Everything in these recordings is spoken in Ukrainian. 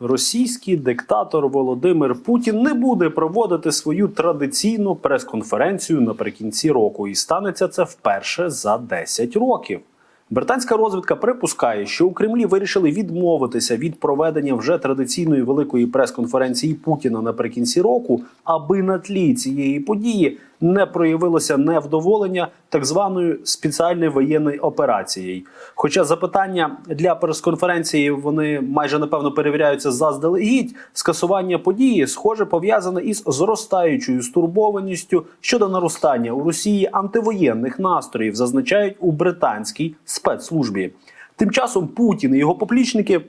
Російський диктатор Володимир Путін не буде проводити свою традиційну прес-конференцію наприкінці року, і станеться це вперше за 10 років. Британська розвідка припускає, що у Кремлі вирішили відмовитися від проведення вже традиційної великої прес-конференції Путіна наприкінці року, аби на тлі цієї події не проявилося невдоволення так званою спеціальною воєнною операцією. Хоча запитання для прес-конференції вони майже напевно перевіряються заздалегідь, скасування події схоже пов'язане із зростаючою стурбованістю щодо наростання у Росії антивоєнних настроїв, зазначають у британській спецслужбі. Тим часом Путін і його поплічники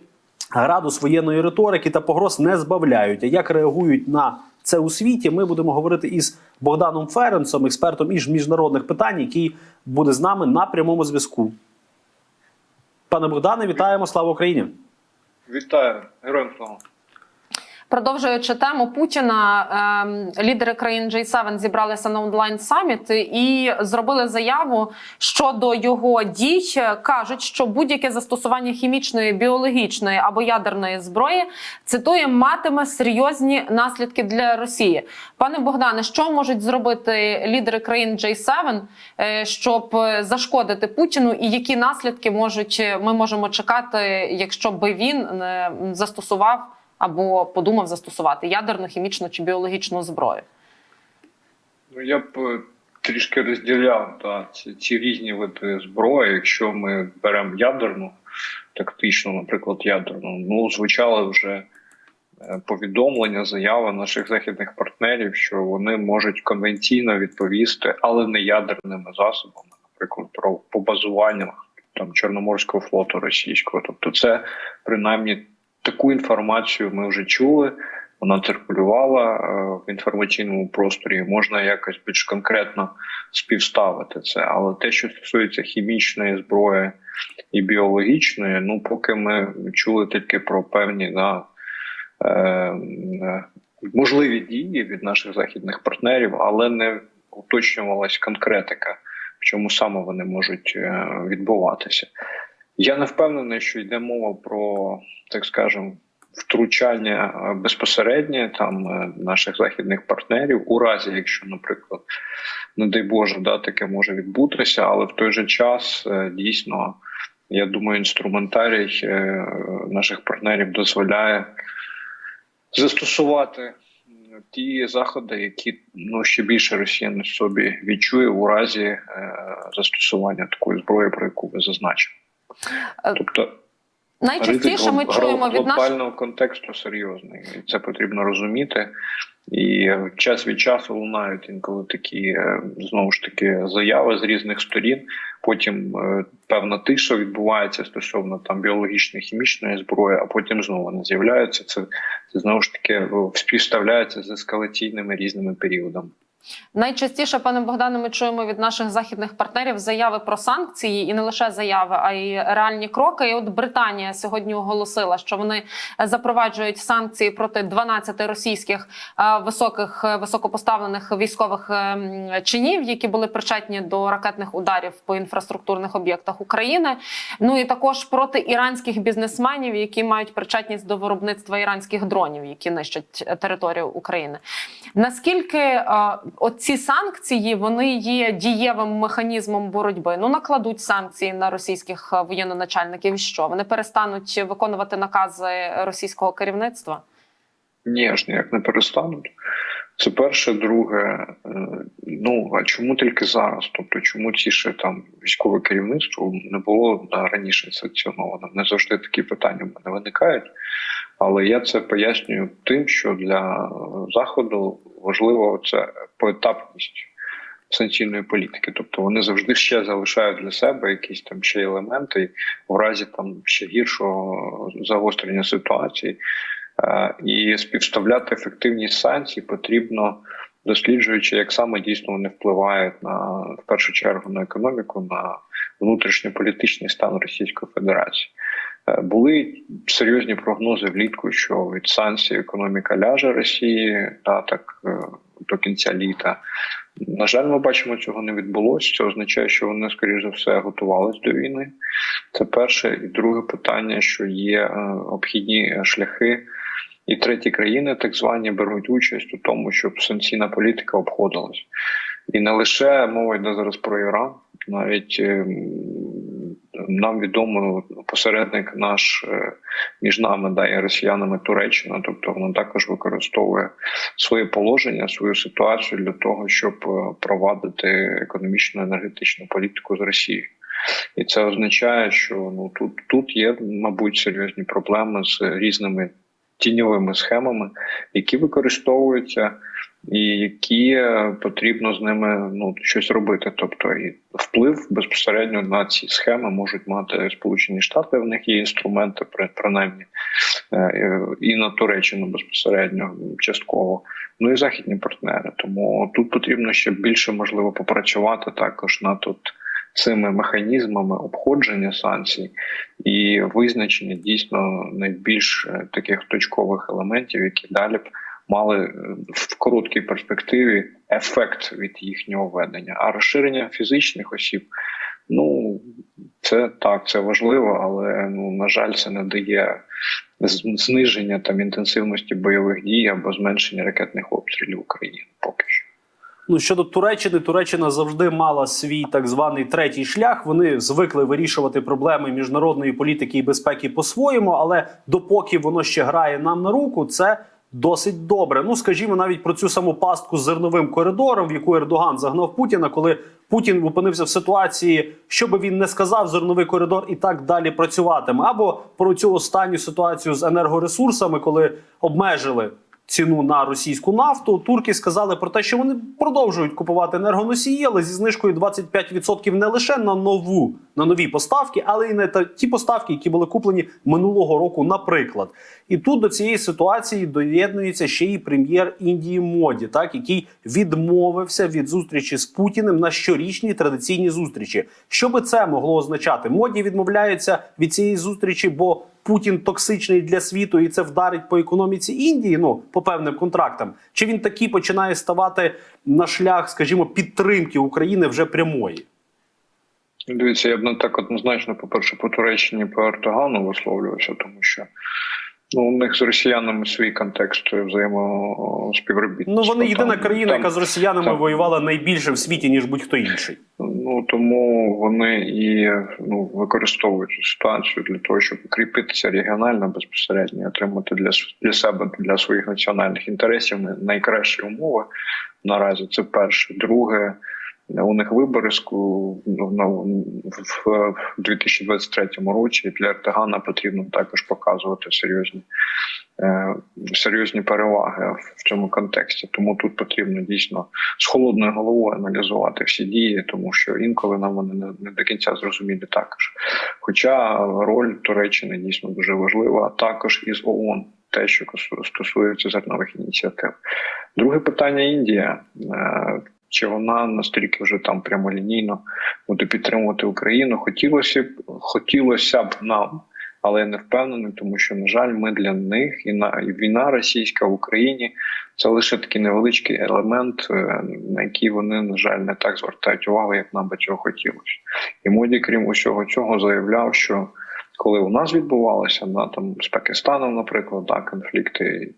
градус воєнної риторики та погроз не збавляють. Як реагують на це у світі? Ми будемо говорити із Богданом Ференцем, експертом із міжнародних питань, який буде з нами на прямому зв'язку. Пане Богдане, вітаємо! Слава Україні! Вітаю, героям слава. Продовжуючи тему Путіна, ем, лідери країн G7 зібралися на онлайн саміт і зробили заяву щодо його дій. кажуть, що будь-яке застосування хімічної, біологічної або ядерної зброї цитує матиме серйозні наслідки для Росії. Пане Богдане, що можуть зробити лідери країн G7, е, щоб зашкодити Путіну, і які наслідки можуть ми можемо чекати, якщо би він е, застосував? Або подумав застосувати ядерну, хімічну чи біологічну зброю? Ну я б е, трішки розділяв та, ці, ці різні види зброї. Якщо ми беремо ядерну, тактичну, наприклад, ядерну, ну звучали вже е, повідомлення, заяви наших західних партнерів, що вони можуть конвенційно відповісти, але не ядерними засобами, наприклад, про по базуваннях там Чорноморського флоту російського. Тобто, це принаймні таку інформацію ми вже чули. Вона циркулювала е, в інформаційному просторі. Можна якось більш конкретно співставити це. Але те, що стосується хімічної зброї і біологічної, ну поки ми чули тільки про певні да, е, е, можливі дії від наших західних партнерів, але не уточнювалась конкретика, в чому саме вони можуть е, відбуватися. Я не впевнений, що йде мова про, так скажемо, втручання е, безпосереднє там е, наших західних партнерів, у разі, якщо, наприклад, не дай Боже, да, таке може відбутися, але в той же час е, дійсно, я думаю, інструментарій наших партнерів дозволяє застосувати ті заходи, які ну ще більше Росія на собі відчує у разі застосування такої зброї, про яку ви зазначили. Тобто найчастіше ми чуємо від глобального контексту серйозний, і це потрібно розуміти. І час від часу лунають інколи такі е, знову ж таки заяви з різних сторін. Потім е, певна тиша відбувається стосовно там біологічної хімічної зброї, а потім знову вони з'являються. Це, це знову ж таки співставляється з ескалаційними різними періодами. Найчастіше, пане Богдане, ми чуємо від наших західних партнерів заяви про санкції, і не лише заяви, а й реальні кроки. І от Британія сьогодні оголосила, що вони запроваджують санкції проти 12 російських високих високопоставлених військових ем, чинів, які були причетні до ракетних ударів по інфраструктурних об'єктах України. Ну і також проти іранських бізнесменів, які мають причетність до виробництва іранських дронів, які нищать територію України. Наскільки оці санкції вони є дієвим механізмом боротьби. Ну накладуть санкції на російських е, воєнноначальників. Що вони перестануть виконувати накази російського керівництва? Ні, ж ніяк не перестануть. Це перше, друге. Е, ну а чому тільки зараз? Тобто, чому ці ще там військове керівництво не було раніше санкціоновано? Не завжди такі питання в мене виникають. Але я це пояснюю тим, що для заходу важливо це поетапність санкційної політики. Тобто вони завжди ще залишають для себе якісь там ще елементи в разі там ще гіршого загострення ситуації. Е, і співставляти ефективність санкцій потрібно досліджуючи, як саме дійсно вони впливають на в першу чергу на економіку, на внутрішньополітичний стан Російської Федерації. Е, були серйозні прогнози влітку, що від санкцій економіка ляже Росії та так е, до кінця літа. На жаль, ми бачимо, цього не відбулося. Це означає, що вони, скоріш за все, готувалися до війни. Це перше і друге питання, що є е, обхідні шляхи і треті країни, так звані, беруть участь у тому, щоб санкційна політика обходилась. І не лише мова йде зараз про Іран, навіть ем, нам відомо посередник наш е, між нами да, і росіянами Туреччина, тобто вона також використовує своє положення, свою ситуацію для того, щоб е, провадити економічну енергетичну політику з Росією. І це означає, що ну тут, тут є, мабуть, серйозні проблеми з різними тіньовими схемами, які використовуються, і які е, потрібно з ними ну щось робити. Тобто і вплив безпосередньо на ці схеми можуть мати Сполучені Штати. В них є інструменти, при- принаймні е, е, і на Туреччину безпосередньо частково. Ну і західні партнери. Тому тут потрібно ще більше можливо попрацювати також над тут цими механізмами обходження санкцій і визначення дійсно найбільш таких точкових елементів, які далі б мали е, в короткій перспективі ефект від їхнього введення. А розширення фізичних осіб, ну це так, це важливо, але ну на жаль, це не дає зниження там інтенсивності бойових дій або зменшення ракетних обстрілів України поки що. Ну щодо Туреччини, Туреччина завжди мала свій так званий третій шлях. Вони звикли вирішувати проблеми міжнародної політики і безпеки по-своєму, але допоки воно ще грає нам на руку, це досить добре. Ну скажімо, навіть про цю саму пастку з зерновим коридором, в яку Ердоган загнав Путіна, коли Путін опинився в ситуації, що би він не сказав, зерновий коридор і так далі працюватиме, або про цю останню ситуацію з енергоресурсами, коли обмежили ціну на російську нафту. Турки сказали про те, що вони продовжують купувати енергоносії, але зі знижкою 25% не лише на нову на нові поставки, але й на ті поставки, які були куплені минулого року, наприклад. І тут до цієї ситуації доєднується ще й прем'єр Індії Моді, так який відмовився від зустрічі з Путіним на щорічній традиційній зустрічі. Що би це могло означати? Моді відмовляється від цієї зустрічі, бо Путін токсичний для світу, і це вдарить по економіці Індії. Ну по певним контрактам. Чи він таки починає ставати на шлях, скажімо, підтримки України вже прямої? Дивіться, я б не так однозначно, по-перше, по Туреччині, по Ертогану висловлювався, тому що ну, у них з росіянами свій контекст взаємоспівробітництва. Ну вони єдина Там- країна, там- яка з росіянами там- воювала найбільше в світі ніж будь-хто інший. Ну тому вони і ну використовують цю ситуацію для того, щоб укріпитися регіонально безпосередньо, і отримати для для себе для своїх національних інтересів найкращі умови. Наразі це перше. Друге, у них вибори ску- ну, в, в 2023 році. Для Ертогана потрібно також показувати серйозні е, серйозні переваги в цьому контексті. Тому тут потрібно дійсно з холодною головою аналізувати всі дії, тому що інколи нам вони не, до кінця зрозумілі також. Хоча роль Туреччини дійсно дуже важлива, а також із ООН. Те, що стосується зернових ініціатив, друге питання Індія. Чи вона настільки вже там прямолінійно буде підтримувати Україну? Хотілося б хотілося б нам, але я не впевнений, тому що на жаль, ми для них і на і війна російська в Україні це лише такий невеличкий елемент, е, на який вони на жаль не так звертають увагу, як нам би цього хотілося. І моді, крім усього цього, заявляв, що коли у нас відбувалися на там з Пакистаном, наприклад, да, конфлікти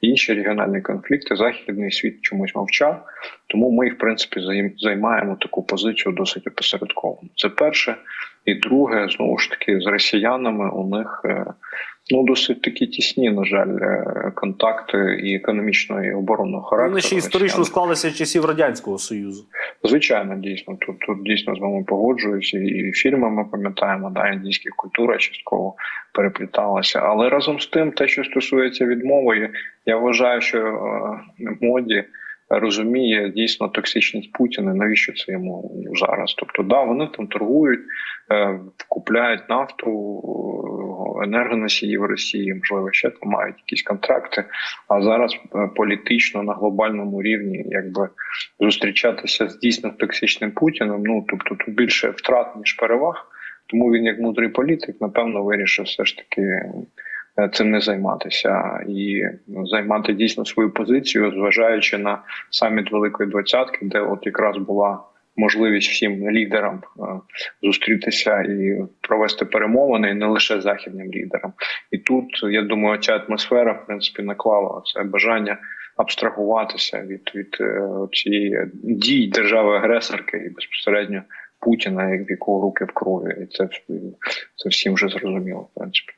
інші регіональні конфлікти, західний світ чомусь мовчав. Тому ми, в принципі, займаємо таку позицію досить опосередковано. Це перше. І друге, знову ж таки, з росіянами у них е, ну досить такі тісні, на жаль, е, контакти і економічного і оборонного характеру. Вони ще історично склалися часів радянського союзу. Звичайно, дійсно, тут, тут дійсно з вами погоджуюся, і фільми ми пам'ятаємо, да, індійська культура частково перепліталася. Але разом з тим, те, що стосується відмови, я вважаю, що е, моді розуміє дійсно токсичність Путіна. Навіщо це йому зараз? Тобто, да, вони там торгують, е, купляють нафту, е, енергоносії в Росії, можливо, ще там мають якісь контракти. А зараз е, політично на глобальному рівні, якби зустрічатися з дійсно токсичним Путіним. Ну тобто тут більше втрат ніж переваг. Тому він, як мудрий політик, напевно, вирішив все ж таки цим не займатися і ну, займати дійсно свою позицію, зважаючи на саміт Великої Двадцятки, де от якраз була можливість всім лідерам е, зустрітися і провести перемовини, і не лише західним лідерам. І тут я думаю, ця атмосфера в принципі наклала це бажання абстрагуватися від від е, цієї дій держави-агресорки і безпосередньо Путіна, в якого руки в крові, і це це всім вже зрозуміло. В принципі.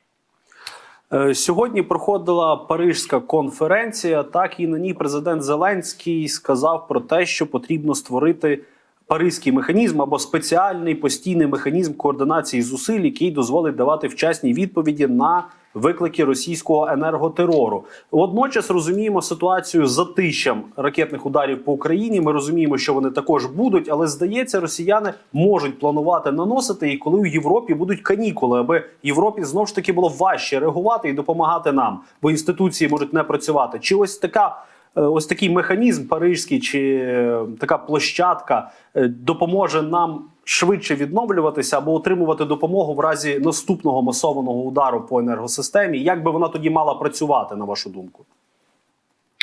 Е, Сьогодні проходила Парижська конференція. Так і на ній президент Зеленський сказав про те, що потрібно створити паризький механізм або спеціальний постійний механізм координації зусиль, який дозволить давати вчасні відповіді на виклики російського енерготерору. Водночас розуміємо ситуацію з затищем ракетних ударів по Україні. Ми розуміємо, що вони також будуть, але здається, росіяни можуть планувати наносити і коли у Європі будуть канікули, аби Європі знов ж таки було важче реагувати і допомагати нам, бо інституції можуть не працювати. Чи ось така. е, Ось такий механізм парижський чи е, така площадка е, допоможе нам швидше відновлюватися або отримувати допомогу в разі наступного масованого удару по енергосистемі. Як би вона тоді мала працювати, на вашу думку?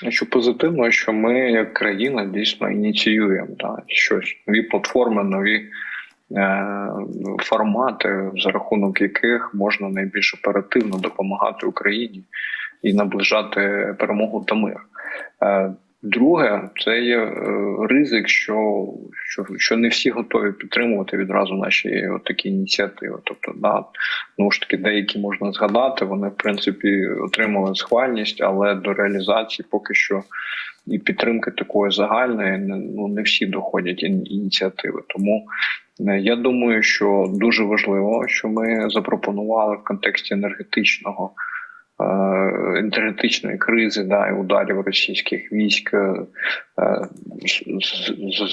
Що позитивно, що ми як країна дійсно ініціюємо да, щось нові платформи, нові е, формати, за рахунок яких можна найбільш оперативно допомагати Україні і наближати перемогу та мир. Е, Друге, це є е, ризик, що, що, що не всі готові підтримувати відразу наші от такі ініціативи. Тобто, да, ну ж таки, деякі можна згадати, вони в принципі отримали схвальність, але до реалізації поки що і підтримки такої загальної не- ну не всі доходять ініціативи. Тому е, я думаю, що дуже важливо, що ми запропонували в контексті енергетичного енергетичної кризи, да, і ударів російських військ, е, е,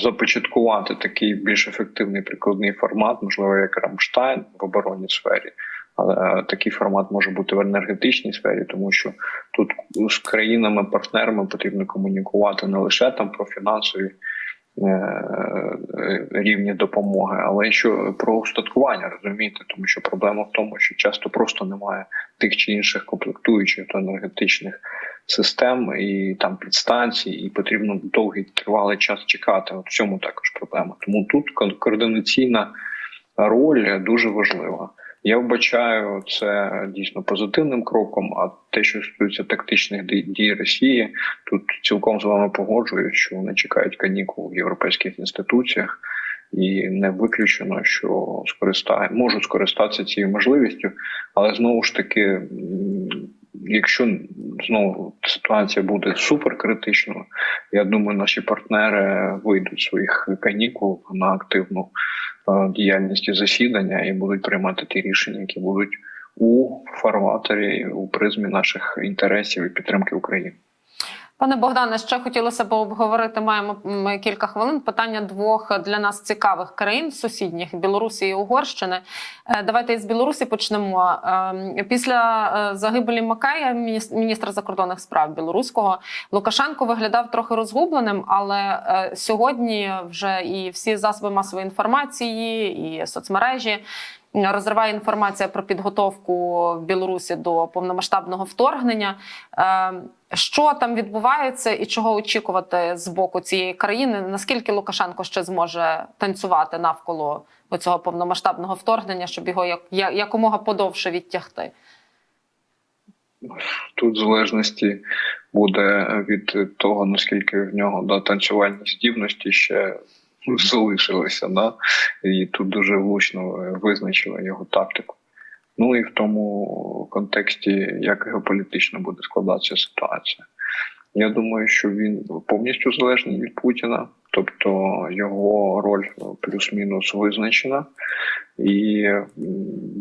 започаткувати такий більш ефективний прикладний формат, можливо, як Рамштайн в оборонній сфері. Але е, такий формат може бути в енергетичній сфері, тому що тут з країнами-партнерами потрібно комунікувати не лише там про фінансові е, е, рівні допомоги, але що про устаткування, розумієте, тому що проблема в тому, що часто просто немає тих чи інших комплектуючих до енергетичних систем і там підстанцій, і потрібно довгий тривалий час чекати. От в цьому також проблема. Тому тут ко- координаційна роль дуже важлива. Я вбачаю це дійсно позитивним кроком. А те, що стосується тактичних дій- Росії, тут цілком з вами погоджуюсь, що вони чекають канікул в європейських інституціях, і не виключено, що скористає можуть скористатися цією можливістю, але знову ж таки, якщо знову ситуація буде суперкритичною, я думаю, наші партнери вийдуть своїх канікул на активну е, діяльність і засідання і будуть приймати ті рішення, які будуть у фарватері, у призмі наших інтересів і підтримки України. Пане Богдане, ще хотілося б обговорити. Маємо кілька хвилин. Питання двох для нас цікавих країн сусідніх Білорусі і Угорщини. Е, Давайте із Білорусі почнемо. Ем, Після е, загибелі Макея, міністра закордонних справ білоруського, Лукашенко виглядав трохи розгубленим, але е, сьогодні вже і всі засоби масової інформації, і соцмережі. Розриває інформація про підготовку Білорусі до повномасштабного вторгнення. Е, Що там відбувається, і чого очікувати з боку цієї країни? Наскільки Лукашенко ще зможе танцювати навколо цього повномасштабного вторгнення, щоб його як, якомога подовше відтягти? Тут залежності буде від того, наскільки в нього да, танцювальні здібності ще залишилися. Да? І тут дуже влучно визначили його тактику. Ну і в тому контексті, як геополітично буде складатися ситуація. Я думаю, що він повністю залежний від Путіна, тобто його роль плюс-мінус визначена. І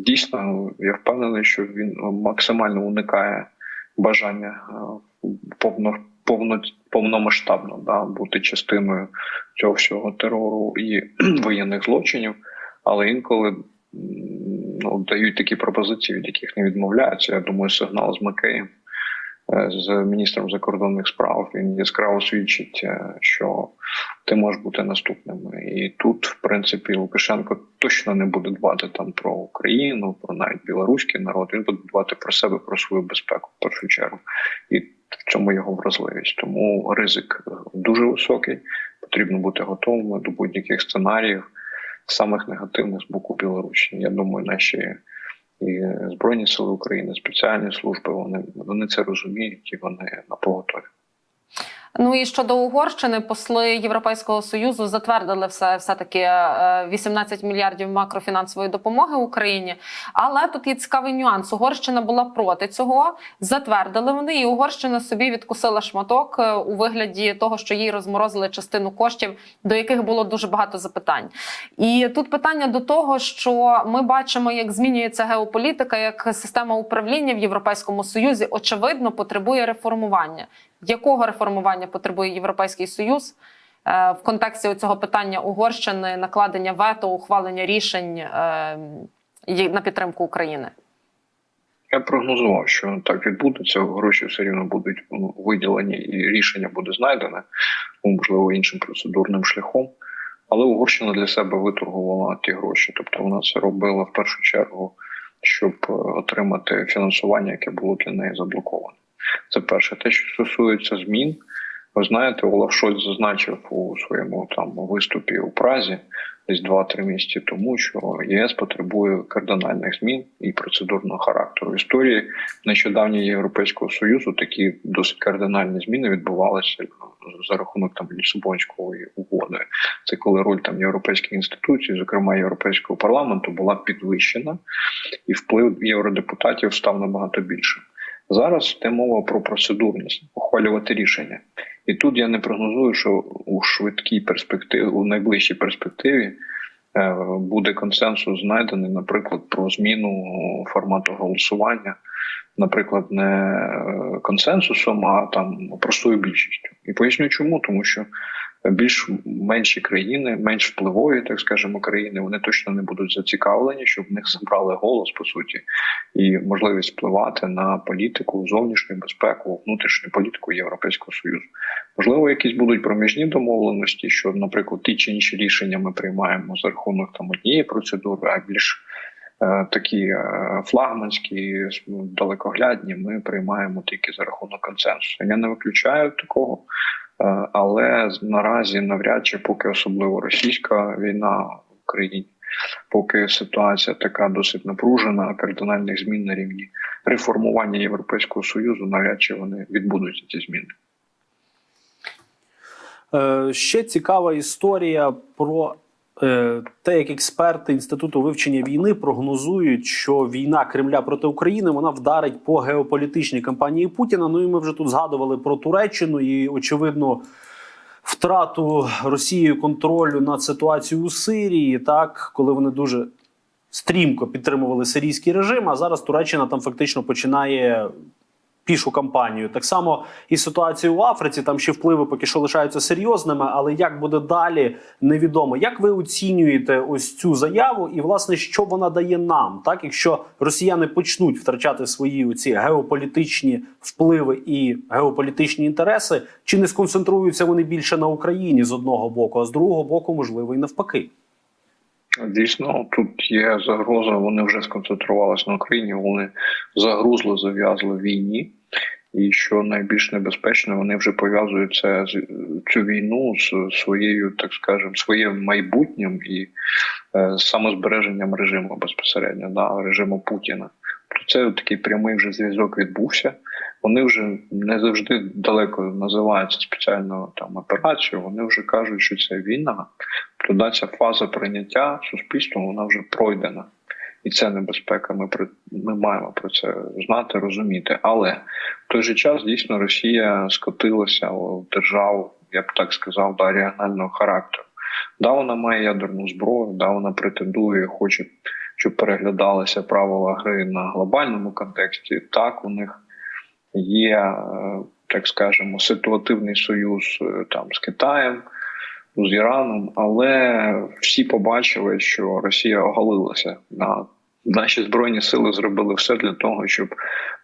дійсно я впевнений, що він максимально уникає бажання е, повно, повно, повномасштабно да, бути частиною цього всього терору і воєнних злочинів, але інколи ну, дають такі пропозиції, від яких не відмовляються. Я думаю, сигнал з Макеєм е, з міністром закордонних справ він яскраво свідчить, е, що ти можеш бути наступним. І тут, в принципі, Лукашенко точно не буде дбати там про Україну, про навіть білоруський народ. Він буде дбати про себе, про свою безпеку в першу чергу, і в цьому його вразливість. Тому ризик дуже високий. потрібно бути готовими до будь-яких сценаріїв, самих негативних з боку Білорусі. Я думаю, наші і Збройні Сили України, спеціальні служби, вони, вони це розуміють і вони на поготові. Ну і щодо Угорщини, посли Європейського союзу затвердили все, все таки е, 18 мільярдів макрофінансової допомоги Україні. Але тут є цікавий нюанс. Угорщина була проти цього. Затвердили вони, і Угорщина собі відкусила шматок е, у вигляді того, що їй розморозили частину коштів, до яких було дуже багато запитань. І тут питання до того, що ми бачимо, як змінюється геополітика, як система управління в Європейському Союзі очевидно потребує реформування. Якого реформування потребує Європейський Союз е, в контексті цього питання Угорщини, накладення вето, ухвалення рішень е, на підтримку України? Я прогнозував, що так відбудеться. Гроші все рівно будуть виділені, і рішення буде знайдене, ну, можливо, іншим процедурним шляхом. Але Угорщина для себе виторгувала ті гроші. Тобто вона це робила в першу чергу, щоб е, отримати фінансування, яке було для неї заблоковане. Це перше. Те, що стосується змін, ви знаєте, Олаф Шольц зазначив у своєму там виступі у Празі десь 2-3 місяці тому, що ЄС потребує кардинальних змін і процедурного характеру. В історії нещодавньої Європейського союзу такі досить кардинальні зміни відбувалися за рахунок там Лісабонської угоди. Це коли роль там європейських інституцій, зокрема європейського парламенту, була підвищена, і вплив євродепутатів став набагато більшим. Зараз йде мова про процедурність, ухвалювати рішення. І тут я не прогнозую, що у швидкій перспективі, у найближчій перспективі е, буде консенсус знайдений, наприклад, про зміну формату голосування, наприклад, не е, консенсусом, а там простою більшістю. І поясню, чому, тому що більш менші країни, менш впливові, так скажемо, країни, вони точно не будуть зацікавлені, щоб в них забрали голос по суті і можливість впливати на політику, зовнішню безпеку, внутрішню політику Європейського союзу. Можливо, якісь будуть проміжні домовленості, що, наприклад, ті чи інші рішення ми приймаємо за рахунок там однієї процедури, а більш е, такі е, флагманські, далекоглядні, ми приймаємо тільки за рахунок консенсусу. Я не виключаю такого. Е, Але наразі навряд чи поки особливо російська війна в Україні, поки ситуація така досить напружена, кардинальних змін на рівні реформування Європейського союзу, навряд чи вони відбудуться ці зміни. Е, ще цікава історія про те, як експерти інституту вивчення війни прогнозують, що війна Кремля проти України вона вдарить по геополітичній кампанії Путіна. Ну і ми вже тут згадували про Туреччину і очевидно. Втрату Росією контролю над ситуацією у Сирії, так коли вони дуже стрімко підтримували сирійський режим, а зараз Туреччина там фактично починає пішу кампанію. Так само і ситуація в Африці, там ще впливи поки що лишаються серйозними, але як буде далі, невідомо. Як ви оцінюєте ось цю заяву, і власне що вона дає нам, так якщо росіяни почнуть втрачати свої оці геополітичні впливи і геополітичні інтереси, чи не сконцентруються вони більше на Україні з одного боку, а з другого боку, можливо, і навпаки. Дійсно, тут є загроза. Вони вже сконцентрувалися на Україні. Вони загрузли, зав'язли війні. І що найбільш небезпечно, вони вже пов'язують це з цю війну з своєю, так скажем, своїм майбутнім і е, самозбереженням режиму безпосередньо, да, режиму Путіна. То це такий прямий вже зв'язок відбувся. Вони вже не завжди далеко називаються спеціальною там операцією. Вони вже кажуть, що це війна. Тобто ця фаза прийняття суспільством вона вже пройдена. І це небезпека. Ми про ми маємо про це знати, розуміти. Але в той же час дійсно Росія скотилася в державу, я б так сказав, до регіонального характеру. Да, вона має ядерну зброю, да, вона претендує, хоче, щоб переглядалися правила гри на глобальному контексті. Так, у них є, е, так скажемо, ситуативний союз е, там з Китаєм. З Іраном, але всі побачили, що Росія оголилася. На наші збройні сили зробили все для того, щоб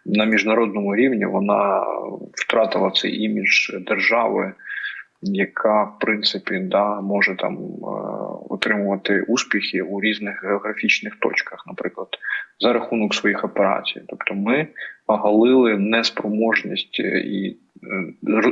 на міжнародному рівні вона втратила цей імідж держави, яка в принципі да може там е, отримувати успіхи у різних географічних точках, наприклад, за рахунок своїх операцій. Тобто, ми оголили неспроможність і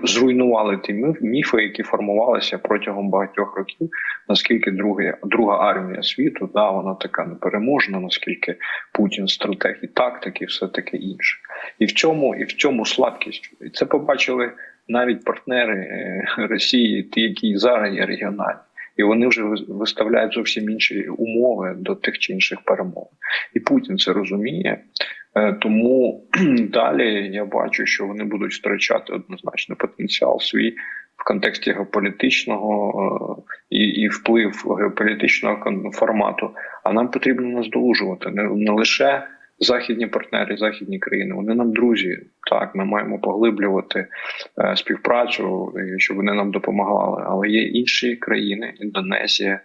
зруйнували ті міф- міфи, які формувалися протягом багатьох років. Наскільки друга, друга армія світу, да, вона така непереможна, наскільки Путін стратег і тактик, і все таке інше. І в цьому, і в цьому слабкість. І це побачили навіть партнери е, Росії, ті, які зараз є регіональні. І вони вже виставляють зовсім інші умови до тих чи інших перемов. І Путін це розуміє. Е, Тому далі я бачу, що вони будуть втрачати однозначно потенціал свій в контексті геополітичного е, і, і вплив геополітичного формату. А нам потрібно наздолужувати не, не лише західні партнери, західні країни. Вони нам друзі. Так, ми маємо поглиблювати е, співпрацю, щоб вони нам допомагали. Але є інші країни, Індонезія,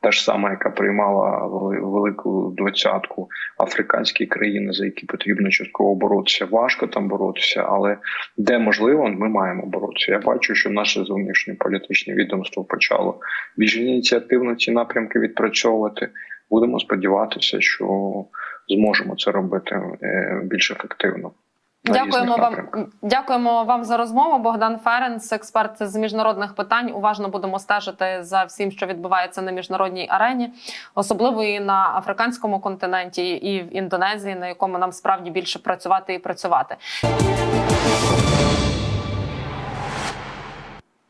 та ж сама, яка приймала велику двадцятку, африканські країни, за які потрібно частково боротися. Важко там боротися, але де можливо, ми маємо боротися. Я бачу, що наше зовнішньополітичне відомство почало більш ініціативно ці напрямки відпрацьовувати. Будемо сподіватися, що зможемо це робити е, більш ефективно. Дякуємо вам. Дякуємо вам за розмову. Богдан Ференц, експерт з міжнародних питань. Уважно будемо стежити за всім, що відбувається на міжнародній арені, особливо і на африканському континенті, і в Індонезії, на якому нам справді більше працювати і працювати.